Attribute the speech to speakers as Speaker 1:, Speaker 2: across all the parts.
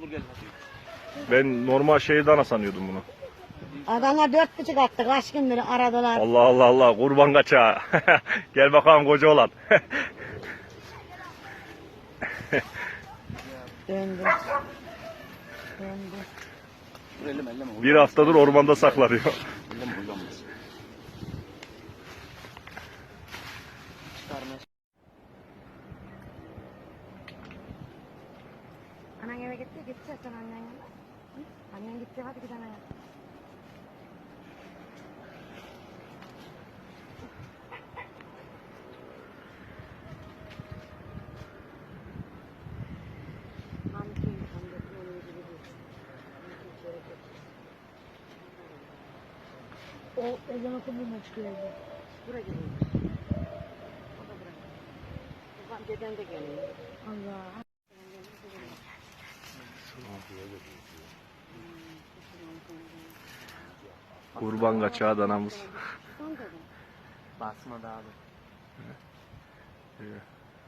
Speaker 1: bulur gelir.
Speaker 2: Ben normal şehir dana sanıyordum bunu.
Speaker 3: Adana dört buçuk attı. Kaç gündür aradılar.
Speaker 2: Allah Allah Allah kurban kaçağı. Gel bakalım koca olan.
Speaker 3: Döndü. Döndü.
Speaker 1: Dur elleme elleme.
Speaker 2: bir haftadır ormanda saklanıyor.
Speaker 1: Elleme.
Speaker 3: 되겠지? 그치? 어떤 안녕이야? 응? 안녕 그치? 하도 그잖아요. O, o zaman çok mutluyum. Buraya geliyoruz. O da buraya. Babam deden de geliyor. Allah.
Speaker 2: Kurban kaçağı danamız.
Speaker 1: Basmadı abi.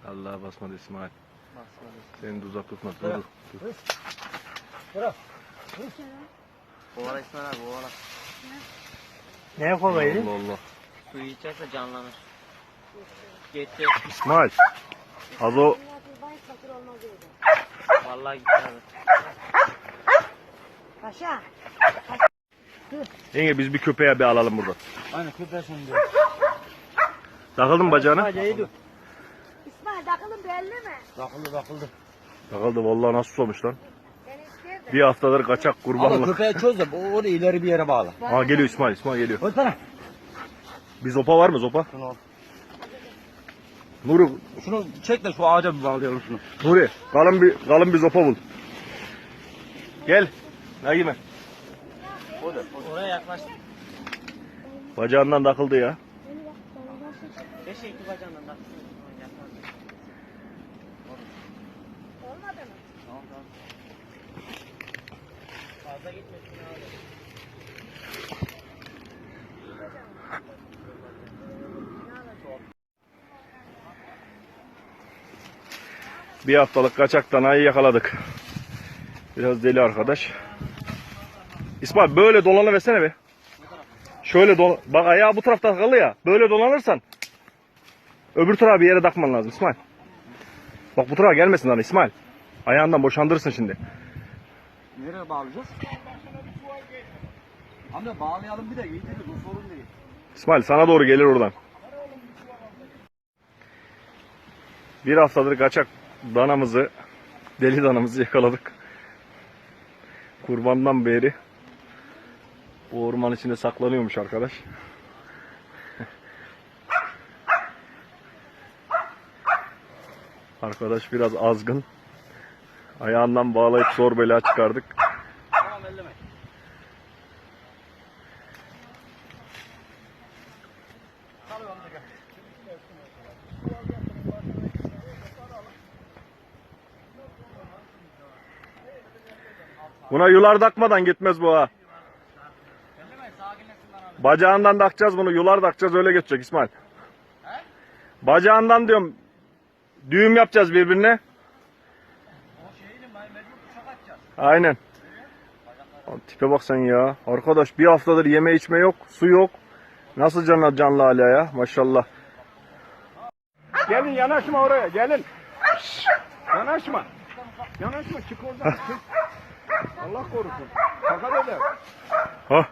Speaker 2: Allah basmadı İsmail.
Speaker 1: Basmadı.
Speaker 2: Seni de uzak tutma. Dur. dur.
Speaker 1: Kovala İsmail abi kovala.
Speaker 4: Neye kovaydı?
Speaker 2: Allah Allah.
Speaker 1: Suyu içerse canlanır. Gitti.
Speaker 2: İsmail. Az o
Speaker 1: Vallahi gitti abi.
Speaker 3: Paşa.
Speaker 2: Yenge biz bir köpeğe bir alalım buradan.
Speaker 4: Aynen köpeğin diyor.
Speaker 2: Takıldın mı bacağına?
Speaker 4: Acaydı.
Speaker 3: İsmail takılın belli mi?
Speaker 4: Takıldı takıldı.
Speaker 2: Takıldı vallahi nasıl olmuş lan.
Speaker 3: Ben.
Speaker 2: Bir haftadır kaçak
Speaker 4: Ama
Speaker 2: kurbanlık.
Speaker 4: köpeği çöz de o- onu ileri bir yere bağla.
Speaker 2: Ha geliyor İsmail. İsmail geliyor.
Speaker 4: Sana.
Speaker 2: Bir zopa var mı zopa?
Speaker 4: Şunu al.
Speaker 2: Nuri,
Speaker 4: Şunu çek de şu ağaca bir bağlayalım şunu.
Speaker 2: Nuri kalın bir kalın bir zopa bul. Gel.
Speaker 1: Oraya yaklaştı.
Speaker 2: Bacağından takıldı ya.
Speaker 1: Keşke iki bacağından da.
Speaker 3: Olmadı mı?
Speaker 1: Tamam tamam. Fazla gitmesin abi.
Speaker 2: Bir haftalık kaçak danayı yakaladık. Biraz deli arkadaş. İsmail böyle dolanıversene be. Şöyle dolan... Bak ayağı bu tarafta takılı ya. Böyle dolanırsan öbür tarafa bir yere takman lazım İsmail. Bak bu tarafa gelmesin lan İsmail. Ayağından boşandırırsın şimdi.
Speaker 4: Nereye bağlayacağız? Amca bağlayalım bir de giydirir bu sorun değil.
Speaker 2: İsmail sana doğru gelir oradan. Bir haftadır kaçak danamızı, deli danamızı yakaladık. Kurbandan beri bu orman içinde saklanıyormuş arkadaş. Arkadaş biraz azgın. Ayağından bağlayıp zor bela çıkardık.
Speaker 1: Tamam.
Speaker 2: Buna yular takmadan gitmez bu ha.
Speaker 1: Elleme sakinlesin lan abi.
Speaker 2: Bacağından takacağız bunu. Yular takacağız öyle geçecek İsmail. Bacağından diyorum. Düğüm yapacağız birbirine.
Speaker 1: O şeyini mecbur.
Speaker 2: Aynen. Abi tipe bak sen ya. Arkadaş bir haftadır yeme içme yok. Su yok. Nasıl canlı canlı hala ya. Maşallah.
Speaker 5: Gelin yanaşma oraya gelin. Yanaşma. Yanaşma çık oradan. Allah korusun. Fakat eder.
Speaker 2: Ha.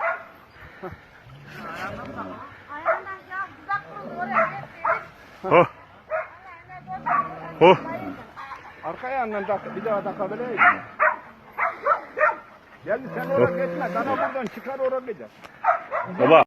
Speaker 2: Ha. Oh.
Speaker 5: Arka yanından tak, bir daha takabilir Gelin sen oraya geçme. Dana buradan çıkar oraya gider.
Speaker 2: Baba.